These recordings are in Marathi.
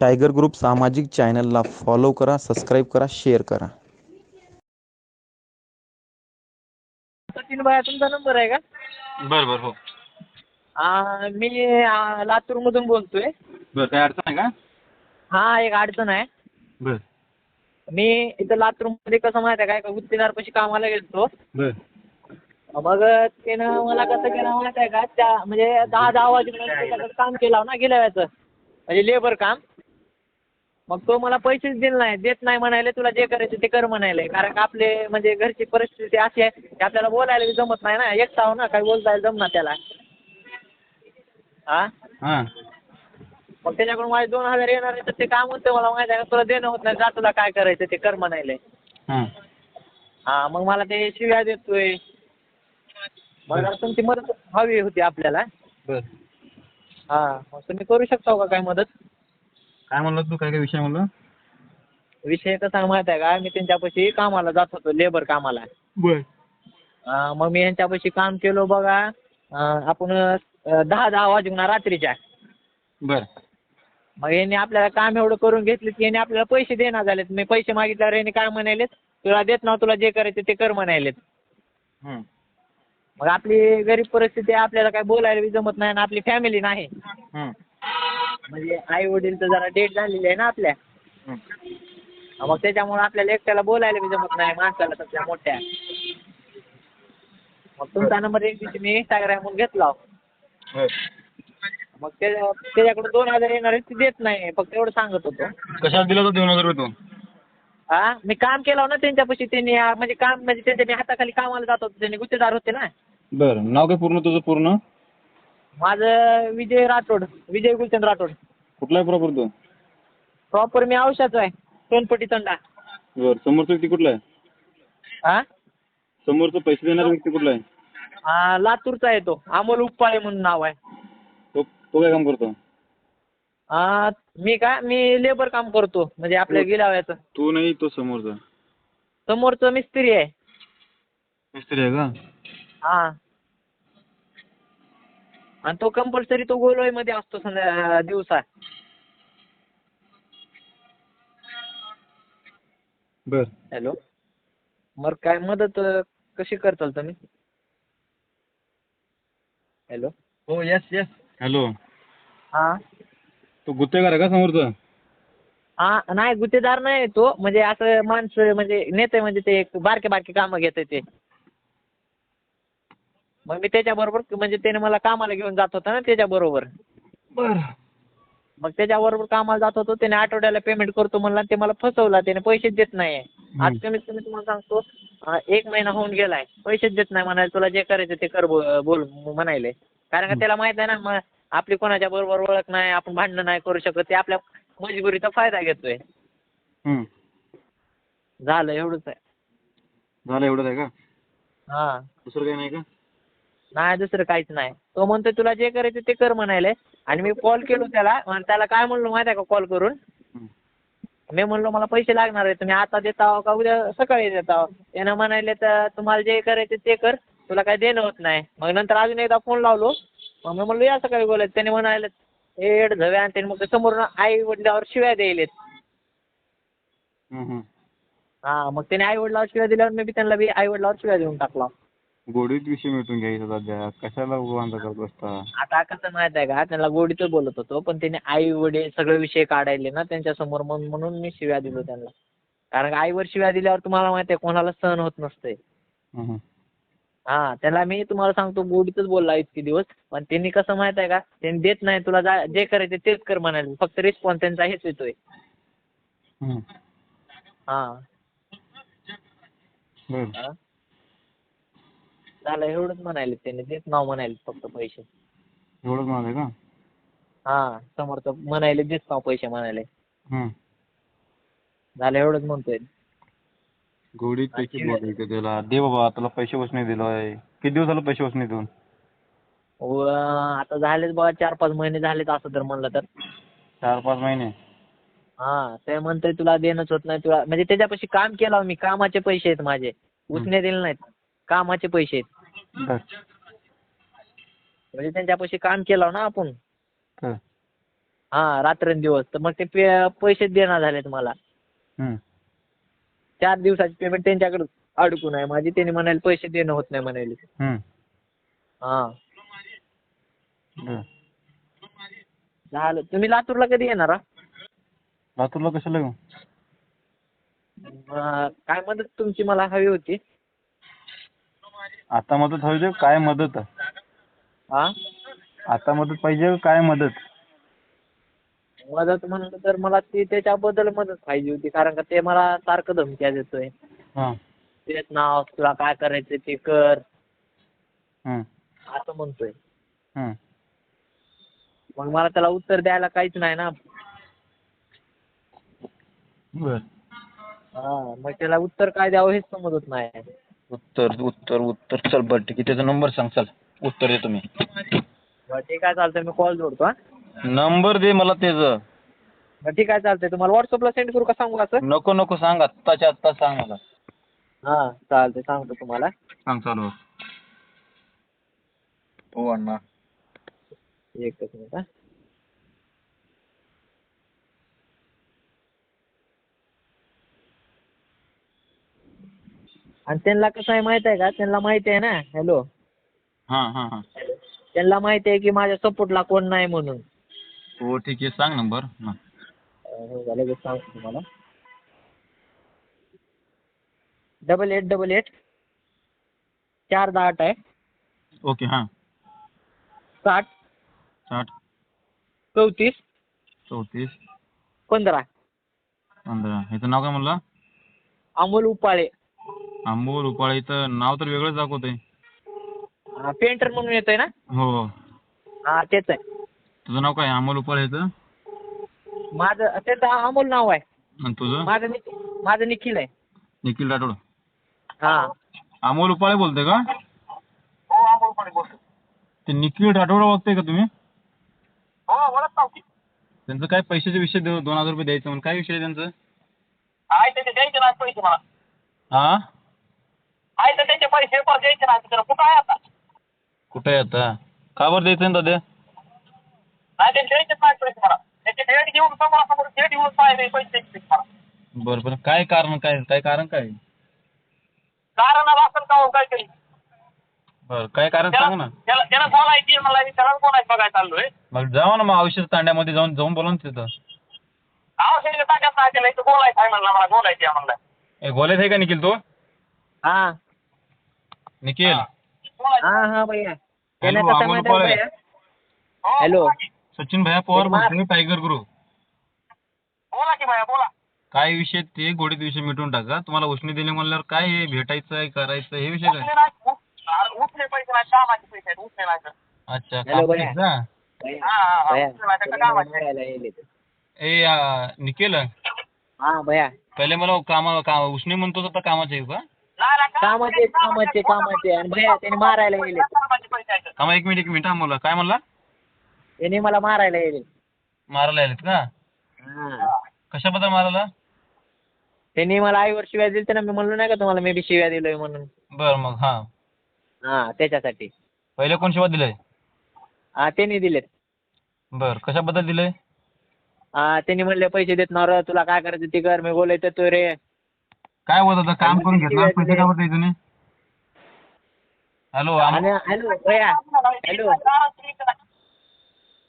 टायगर ग्रुप सामाजिक चॅनलला फॉलो करा सबस्क्राईब करा शेअर करा. सचिन भाई तुमचा नंबर आहे का? बरं बरं हो. आ, मी आ, लातूरमधून बोलतोय. बरं काय अडचण आहे का? हा एक अडचण आहे. बरं. मी इथं लातूरमध्ये कसं माहिती आहे काय का गुत्तेदारपाशी कामाला गेलतो. बरं. मग त्यानं मला कसं केलं माहिती आहे का? त्या म्हणजे दहा दहा वाजेपर्यंत त्याच्याकडे काम केलं ना गेल्या वेळेचं. म्हणजे लेबर काम. मग तो मला पैसेच दिले नाही देत नाही म्हणाले तुला जे करायचं ते कर म्हणाले कारण का आपले म्हणजे घरची परिस्थिती अशी आहे की आपल्याला बोलायला बी जमत नाही ना. एकटा आहो ना काही बोलता जमणार त्याला. हा हां. मग त्याच्याकडून माझे दोन हजार येणार आहे तर ते काम होतं मला माहिती आहे का? तुला देणं होत नाही जा तुला काय करायचं ते कर म्हणायले. हां. हा मग मला ते शिव्या देतोय. मग जरा तुमची मदत हवी होती आपल्याला. बरं. हा मग तुम्ही करू शकता का काय मदत? काय म्हणलं तू? काय काय विषय म्हणलं? विषय कसा माहिती आहे का? मी त्यांच्यापाशी कामाला जात होतो लेबर कामाला. बरं. मग मी यांच्यापाशी काम केलो बघा. अं, आपण अं, दहा दहा वाजून रात्रीच्या. बरं. मग यांनी आपल्याला काम एवढं करून घेतलं की यांनी आपल्याला पैसे देणार झालेत. मी पैसे मागितल्यावर यांनी काय म्हणालेत? तुला देत ना तुला जे करायचं ते कर म्हणालेत. हं. मग आपली गरीब परिस्थिती आहे, आपल्याला काय बोलायला बी जमत नाही आणि आपली फॅमिली नाही. म्हणजे आई वडील तर जरा डेट झालेली आहे ना आपल्या. मग त्याच्यामुळे आपल्याला एकट्याला बोलायला बी जमत नाही माणसाला तसल्या मोठ्या. मग तुमचा नंबर एक दिवशी मी इंस्टाग्रामवरून घेतला. मग त्याच्याकडे दोन हजार येणार आहेत ते देत नाही फक्त एवढं सांगत होतो. कशाला दिला तो दोन हजार रुपये तू? हा मी काम केलं ना त्यांच्यापाशी त्यांनी अं, म्हणजे काम म्हणजे त्यांच्या मी हाताखाली कामाला जात होतो त्यांनी गुत्तेदार होते ना. बरं नाव काय पूर्ण तुझं पूर्ण? माझं विजय राठोड विजय गुलचंद राठोड. कुठला आहे प्रॉपर तू? प्रॉपर मी औषधाचं आहे सोनपट्टी तंडा. बरं समोरचा व्यक्ती कुठला आहे? हा समोरचा पैसे देणारा व्यक्ती कुठला आहे? हा, लातूरचा आहे तो अमोल उपपाळे म्हणून नाव आहे. तो तो काय काम करतो? हा, मी का मी लेबर काम करतो म्हणजे आपल्या गिलाव्याचं तू नाही तो समोरचा. समोरचं मिस्त्री आहे. मिस्त्री आहे का? हा आणि तो कंपल्सरी तो गोलोईमध्ये असतो संध्या दिवसा बरं. हॅलो. मग काय मदत कशी करताल तुम्ही? हॅलो. हो येस येस हॅलो. हा. तो गुत्तेगार आहे का समोरचा? हा नाही गुत्तेदार नाही तो. म्हणजे असं माणसं म्हणजे नेते म्हणजे ते एक बारके बारके कामं घेते ते. मग मी त्याच्याबरोबर म्हणजे त्याने मला कामाला घेऊन जात होता ना त्याच्याबरोबर. बरं. मग त्याच्याबरोबर कामाला जात होतो त्याने आठवड्याला पेमेंट करतो म्हणला ते मला फसवला त्याने पैसेच देत नाही आज कमीत कमी तुम्हाला सांगतो एक महिना होऊन गेलाय पैसेच देत नाही म्हणाले तुला जे करायचं ते कर बोल म्हणायले. कारण का त्याला माहीत आहे ना मग आपली कोणाच्या बरोबर ओळख नाही आपण भांडणं नाही करू शकत ते आपल्या मजबुरीचा फायदा घेतोय. हं. झालं एवढंच आहे. झालं एवढंच आहे का? हा. दुसरं काही नाही का? नाही दुसरं काहीच नाही. तो म्हणतोय तुला जे करायचं ते कर म्हणायले. आणि मी कॉल केलो त्याला. आणि त्याला काय म्हणलो माहिती आहे का कॉल करून. मी म्हणलो मला पैसे लागणार आहे तुम्ही आता देता का उद्या सकाळी देता आहो? त्यानं म्हणाले तर तुम्हाला जे करायचं ते कर. तुला काय देणं होत नाही. मग नंतर अजून एकदा फोन लावलो. मग मी म्हणलो या सकाळी बोलायचं त्याने म्हणाले हे एड झवे आणि त्याने मग समोरून आई वडिलावर शिव्या द्यायलेत. हं, मग त्याने आई वडिलावर शिव्या दिल्यावर मी बी त्यांना बी आई वडिलावर शिव्या देऊन टाकला. गोडीत विषय मिटून घ्यायचा सध्या. कशाला वांदा करत बसता? आता कसं माहीत आहे का? त्यांना गोडीतच बोलत होतो पण त्यांनी आई वडील सगळे विषय काढायले ना त्यांच्यासमोर मग म्हणून मी शिव्या दिलो त्यांना. कारण आईवर शिव्या दिल्यावर तुम्हाला माहिती आहे कोणाला सहन होत नसते. हं, त्याला मी तुम्हाला सांगतो गोडीतच बोलला इतके दिवस. पण त्यांनी कसं माहीत आहे का? त्यांनी देत नाही तुला जा जे करायचे तेच कर म्हणाले फक्त रिस्पॉन्स त्यांचा हेच येतोय. हं. हा. बरं. हा. झालं एवढंच म्हणाले त्यांनी देत नाव म्हणाले फक्त पैसे. एवढंच आहे का? हा समोरचं म्हणाले देत नाव पैसे म्हणाले. हं. झालं एवढंच म्हणतोय. गोडीत पैसे बोलायचे त्याला. दे बाबा तुला पैसे वसने दिलोय. किती दिवस झालं पैसे वसने देऊन? व आता झालेच बघा चार पाच महिने झालेत असं तर म्हणलं तर. चार पाच महिने? हा ते म्हणतोय तुला देणंच होत नाही तुला म्हणजे त्याच्यापाशी काम केलं मी कामाचे पैसे आहेत माझे. उसने दिले नाहीत. कामाचे पैसे आहेत. बर म्हणजे त्यांच्यापाशी काम केलं ना आपण. हा. रात्रंदिवस. तर मग ते पे पैसे देणार झालेत मला. हम्म. चार दिवसाची पेमेंट त्यांच्याकडे अडकून आहे. माझी त्यांनी म्हणाले पैसे देणं होत नाही म्हणाले. हम्म. हा. बर. झालं. तुम्ही लातूरला कधी येणार हा? लातूरला कशाला येऊ? अं, काय मदत तुमची मला हवी होती? आता मदत हवी दे काय मदत? हा आता मदत पाहिजे काय मदत? मदत म्हणलं तर मला ती त्याच्याबद्दल मदत पाहिजे होती कारण का ते मला सारखं धमक्या देतोय. हां. तेच नाव तुला काय करायचं ते कर. हम्म. असं म्हणतोय. हम्म. मग मला त्याला उत्तर द्यायला काहीच नाही ना. बर. हा मग त्याला उत्तर काय द्यावं हेच समजत नाही. उत्तर उत्तर उत्तर. चल बरं ठीक आहे त्याचा नंबर सांग? चल. उत्तर देतो मी बरं ठीक आहे चालतंय? मी कॉल जोडतो हा. नंबर दे मला त्याचं बरं ठीक आहे चालतंय? तुम्हाला व्हॉट्सअपला सेंड करू का सांगू असं? नको नको सांग आत्ताच्या आत्ता सांग मला. हा चालतंय सांगतो तुम्हाला. सांग चालू हो अण्णा. एकच मिनिट हा. आणि त्यांना कसं आहे माहीत आहे का? त्यांना माहिती आहे ना? हॅलो हां हां हां. त्यांना माहिती आहे की माझ्या सपोर्टला कोण नाही म्हणून. हो ठीक आहे. सांग नंबर लगेच सांगतो तुम्हाला. डबल एट डबल एट चार दहा आठ आहे. ओके हां. साठ. साठ. चौतीस. चौतीस. पंधरा. पंधरा. ह्याचं नाव काय म्हणलं? अमोल उपाळे. आंबोल उपाळे इथं नाव तर वेगळंच दाखवतंय. पेंटर म्हणून येतोय ना? हो. हा तेच आहे. तुझं नाव काय? अमोल उपाळे ह्याचं? माझं त्याचं अमोल नाव आहे. आणि तुझं? माझं निख माझं निखिल आहे. निखिल राठोड. हा. अमोल उपाळे बोलते का? ते निखिल राठोड ओळखते का तुम्ही? त्यांचं काय पैशाचे विषय देऊ दोन हजार रुपये द्यायचं म्हणून काय विषय आहे त्यांचं? आहे त्याचे द्यायचे नाही पैसे मला. हा? आहे तर त्याचे पैसे पण द्यायचे नाही तर कुठं आहे आता? कुठे आहे आता? का बरं द्यायचं ना दादा? नाही ते द्यायचेच नाही पैसे मला. त्याचे डेट घेऊन समोरासमोर डेट घेऊन पाहिजे पैसे द्यायचे मला. बरं बरं. काय कारण काय काय कारण काय? कारण असेल का हो काहीतरी बरं काय कारण सांग ना. त्याला त्याला बोलायची मला त्याला कोण आहे बघायला चाललोय? मग जावा ना मग औषध तांड्यामध्ये जाऊन जाऊन बोला ना तिथं. औषध टाकत नाही त्याला इथं बोलायचं आहे म्हणलं मला बोलायची आहे म्हणलं. ए गोल्यात आहे का निखिल तो? हा. निखिल. हा हा भैया हॅलो, कसं अमोल माहिती आहे उपाळे. भैया हो, हॅलो. बोला की. सचिन भैया पवार मार. बोलतो मी टायगर गुरु बोला की भैया बोला काय विषय ते गोडीत विषय मिटून टाका तुम्हाला उष्णी दिले म्हणल्यावर काय हे भेटायचं आहे करायचं हे विषय काय नाही अरे पैसे नाही कामाचे पैसे आहेत उचले नाही तर. अच्छा भैया. भैया, हा हा हा तर. ए आ, निखिल हा भैया पहिले मला कामा का उष्णी म्हणतोस आता कामाचे आहे का कामाचे कामाचे कामाचे. आणि भैया त्याने मारायला आहेत थांबा एक मिनिट एक मिनिट. हा मुलं. काय म्हणला? त्याने मला मारायला येईल मारायला आलेत का? कशाबद्दल मारायला? त्यांनी मला आईवर शिव्या दिल्या ना. मी म्हणलो नाही का तुम्हाला मी बी शिव्या दिलोय म्हणून. बर मग हा. हा त्याच्यासाठी. पहिले कोण शिवाय दिलंय? हा त्यांनी दिलेत. बर कशाबद्दल दिलंय? हा त्यांनी म्हणले पैसे देत ना रे तुला काय करायचं ते कर. मी बोलायचं तो रे काय होत आता काम करून घेतला पैसे का बरं द्यायचे नाही हॅलो आणि हॅलो भैया हॅलो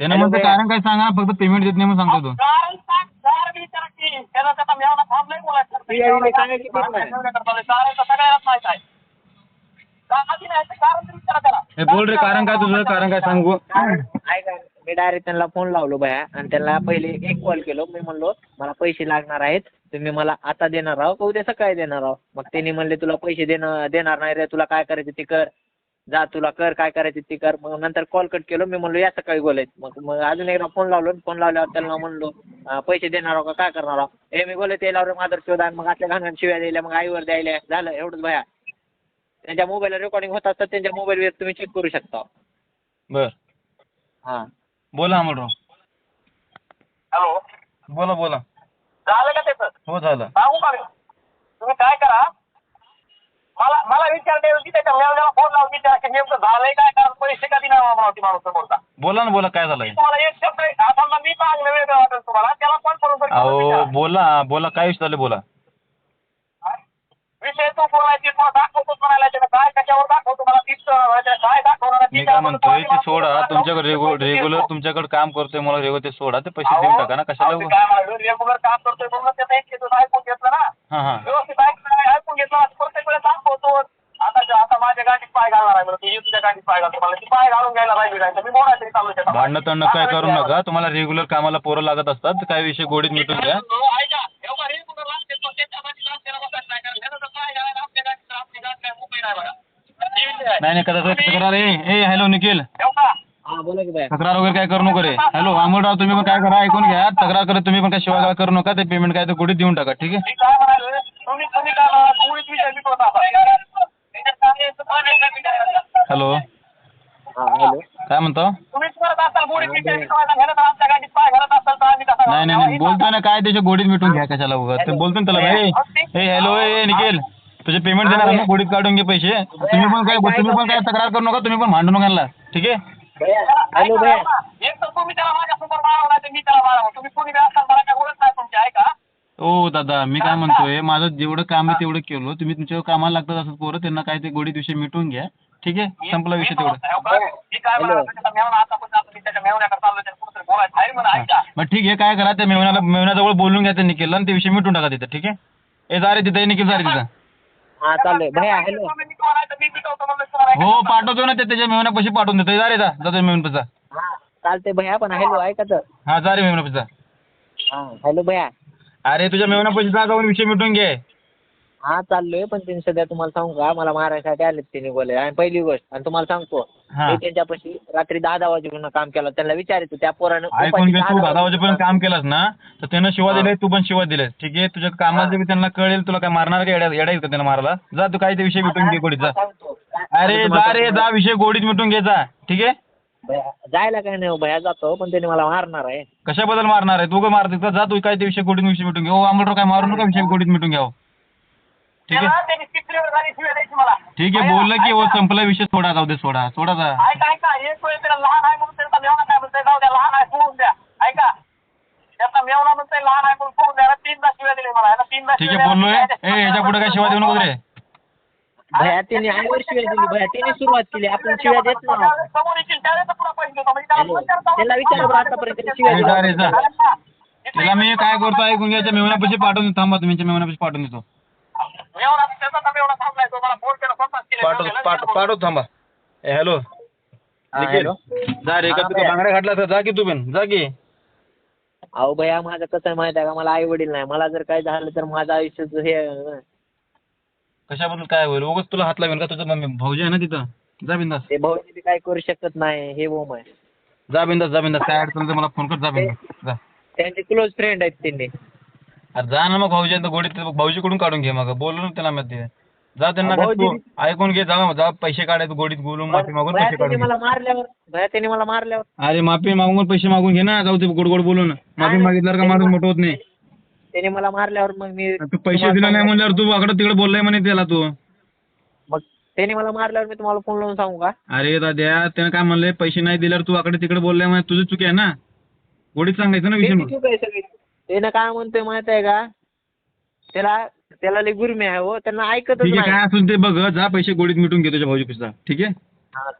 त्यानं म्हणतो. कारण काय सांगा फक्त पेमेंट देत नाही म्हणून सांगतो तो कारण सांग, कारण विचारा की, त्याला आता मी एवढा थांबलोय बोलायचं. शिव्या दिल्या सांगायची किती नाही. कारण तर सगळ्यांनाच माहीत आहे. कामाची नाही तर कारण तर विचारा त्याला. हे बोल रे कारण काय तुझं कारण काय सांगू ऐका मी डायरेक्ट त्यांना फोन लावलो भया आणि त्यांना पहिले एक कॉल केलो. मी म्हणलो मला पैसे लागणार आहेत. तुम्ही मला आता देणार आहो का उद्या सकाळी देणार आहो? मग त्यांनी म्हणले तुला पैसे देणं देणार नाही रे. तुला काय करायचं ते कर. जा तुला कर. काय करायचं ते कर. मग नंतर कॉल कट केलो. मी म्हणलो या सकाळी बोलायचं मग मग अजून एकदा फोन लावलो फोन लावल्यावर त्यांना म्हणलो पैसे देणार आहो का? काय करणार आहो? हे मी बोलले ते लावलं माधर शोधा मग असल्या घाण शिव्या द्यायला मग आईवर द्यायला झालं एवढंच भया त्यांच्या मोबाईलला रेकॉर्डिंग होत असतात त्यांच्या मोबाईलवर तुम्ही चेक करू शकता. बर. हां. बोला अमोलराव हॅलो. बोला बोला. झालं का त्याचं हो झालं. सांगू का मी? तुम्ही काय करा? मला मला विचारण्याऐवजी त्याच्या मेवण्याला फोन लावून विचारा की नेमकं झालंय काय? कारण पैसे कधी नाही मामा ती माणूस समोरचा बोला ना बोला काय झालंय? तुम्हाला एक शब्द आता समजा मी चांगलं वेगळं वाटेल तुम्हाला. त्याला कॉल करून अहो. बोला बोला काय विषय झालं बोला. तो बोलायचे तुला दाखवतो त्याला काय कशावर दाखवतो मला तीच काय दाखवणार मी काय म्हणतोय ते सोडा तुमच्याकडे रेग्युलर तुमच्याकडे काम करतोय मला रेग्युलर ते सोडा ते पैसे देऊन टाका ना कशाला रेग्युलर काम करतोय म्हणून त्याचा एक केस ऐकून घेतलं ना. हा हा. व्यवस्थित ऐकून घेतलं प्रत्येक वेळेस दाखवतो. आता आता माझ्या गाडीत पाय घालणार आहे ती तुझ्या गाडीत पाय घालतो. मला ती पाय घालून घ्यायला पाहिजे काय तर मी बोला तरी चालू शकतो भांडणं तणं काय करू नका. तुम्हाला रेग्युलर कामाला पोरं लागत असतात. काय विषय गोडीत मिटून घ्या. नाही नाही कदाचित तक्रार ए ए हॅलो निखिल. हा बोला की तक्रार वगैरे काय करू नको रे. हॅलो अमोलराव तुम्ही पण काय करा ऐकून घ्या. तक्रार करत तुम्ही पण काय शिवाय करू नका ते पेमेंट काय ते गोडीत देऊन टाका ठीक आहे? हॅलो. हा हॅलो. काय म्हणतो? नाही नाही नाही. बोलतोय ना काय त्याच्या गोडीत मिटून घ्या कशाला उगा ते बोलतो ना त्याला ए ए हॅलो ए निखिल. तुझे पेमेंट देणार आहे ना? गोडीत काढून घे पैसे. तुम्ही पण काय तुम्ही पण काय तक्रार करू नका तुम्ही पण भांडू नका यांना. ठीक आहे? भैया हॅलो भैया. एक तर तुम्ही त्याला माझ्यासमोर मारावं नाही तर मी त्याला मारावं तुम्ही कोणी बी असाल मला काय बोलत नाही तुमची ऐका. ओ दादा मी काय म्हणतोय माझं जेवढं काम आहे तेवढं केलं. तुम्ही तुमच्या कामाला लागतात असं पोरं त्यांना काय ते गोडीत विषय मिटून घ्या. ठीक आहे? संपला विषय तेवढं. मी काय म्हणालो त्याचा मेवणा आता पण आता मी त्याच्या मेवण्याकडे चाललो त्याला कुठेतरी बोलायचं आहे म्हणा ऐका. मग ठीक आहे काय करा त्या मेवण्याला मेवण्याजवळ बोलून घ्या ते निखिलला आणि ते विषय मिटून टाका तिथं ठीक आहे? ए जा रे तिथं ए निखिल जा रे तिथं. हा चाललोय भैया हॅलो हो पाठवतो ना ते त्याच्या मेवण्यापाशी पाठवून देतो. जा रे जा. जा मेवण पचा हा चालतंय भैया पण हॅलो ऐका तर? हा जा रे मेवण पचा हा हॅलो भैया. अरे तुझ्या मेवण्यापाशी जा जाऊन विषय मिटून घे. हा चाललोय पण त्यांनी सध्या तुम्हाला सांगू का मला मारायसाठी आलेत त्यांनी बोले आणि पहिली गोष्ट आणि तुम्हाला सांगतो हा. मी त्यांच्यापाशी रात्री दहा दहा वाजेपर्यंत काम केलं. त्यांना विचारायचं त्या पोरानं ऐकून उपाशी घे दहा तू वाजेपर्यंत काम केलंस ना तर त्यानं शिवा दिले तू पण शिवा दिलेस ठीक आहे तुझ्या कामाचं बी त्यांना कळेल तुला काय मारणार का येड्या येडा का त्यांना मारायला? जा तू काय ते विषय मिटून घे गोडीत जा. अरे जा रे जा विषय गोडीत मिटून घे जा. ठीक आहे? जायला काय नाही भैया जातो पण त्यांनी मला मारणार आहे. कशाबद्दल मारणार आहे? तू का? मारते जा तू काय ते विषय गोडीत विषय मिटून घे. ओ अमोलराव काय मारू नका विषय गोडीत मिटून घ्या हो. ठीक आहे त्याला त्याची तिसरी वेळ झाली शिवाय द्यायची मला ठीक आहे बोललं की हो संपला विषय सोडा जाऊ दे सोडा सोडा जा ऐका ऐका एक वेळ त्याला लहान आहे म्हणून त्याचा मेवणा काय म्हणतोय जाऊ द्या लहान आहे सोडून द्या ऐका त्याचा मेवणा म्हणतोय लहान आहे म्हणून सोडून द्या याला तीनदा शिवाय दिले मला याला तीनदा ठीक शिव्या आहे बोललोय दिल्या. ए याच्यापुढे काय शिवा देऊ नको रे भैया त्यांनी आईवर शिव्या दिली सुरुवात केली आपण शिव्या देत नाही आपण. समोर येतील त्यावेळेस तर पुन्हा पैसे देतो. म्हणजे त्याला हॅलो. विचारता- त्याला विचारा बरं आतापर्यंत त्याने शिव्या ए, दिल्या. जा रे जा. तिला मी काय करतो ऐकून घ्यायच्या मेवण्यापाशी पाठवून देतो. थांबा तुम्ही मेवण्यापाशी पाठवून देतो पाठव थांबा. हॅलो. बांगड्या घातला तर जा की तू पण जा की. अहो भैया माझं कसं आहे माहिती आहे का? मला आई वडील नाही. मला जर काय झालं तर माझं आयुष्याचं हे कशाबद्दल काय होईल? उगाच तुला हात लागेल का? तुझं मम्मी भाऊजी आहे ना तिथं? जा बिंदास. ते भाऊजी काय करू शकत नाही. हे ओम आहे जा बिंदास जा बिंदास. काय अडचण मला फोन कर जा बिंदास. जा. त्यांचे क्लोज फ्रेंड आहेत त्यांनी अरे जा ना मग भाऊजी आहे तर गोडीत भाऊजीकडून काढून घे मग. बोलू ना त्याला मध्ये जा त्यांना काय भाऊजी- तू ऐकून घे जा जा पैसे काढायचे गोडीत बोलून माफी मागून पैसे काढून घे. मला मारल्यावर भैया त्यांनी मला मारल्यावर. अरे माफी मागून पैसे मागून घे ना जाऊ ते गोड गोड बोलून. माफी मागितल्यावर का माणूस मोठं होत नाही? त्यांनी मला मारल्यावर मग मी तू पैसे दिले नाही म्हणल्यावर तू वाकडं तिकडे बोललाय म्हणे त्याला तू. मग त्यांनी मला मारल्यावर मी तुम्हाला फोन लावून सांगू का? अरे दाद्या त्यानं काय म्हणलंय पैसे नाही दिल्यावर तू वाकडे तिकडे बोललाय म्हणजे तुझी चुकी आहे ना? गोडीत सांगायचं ना विषय त्यांची मग. चूक आहे सगळी. त्यानं काय म्हणतोय माहीत आहे का? त्याला त्याला लई गुरमी आहे हो. त्यांना ऐकतच ठीक आहे नाही. काय असेल ते बघ जा पैसे गोडीत मिटून घे तुझ्या भाऊजी पैसा ठीक आहे? हा,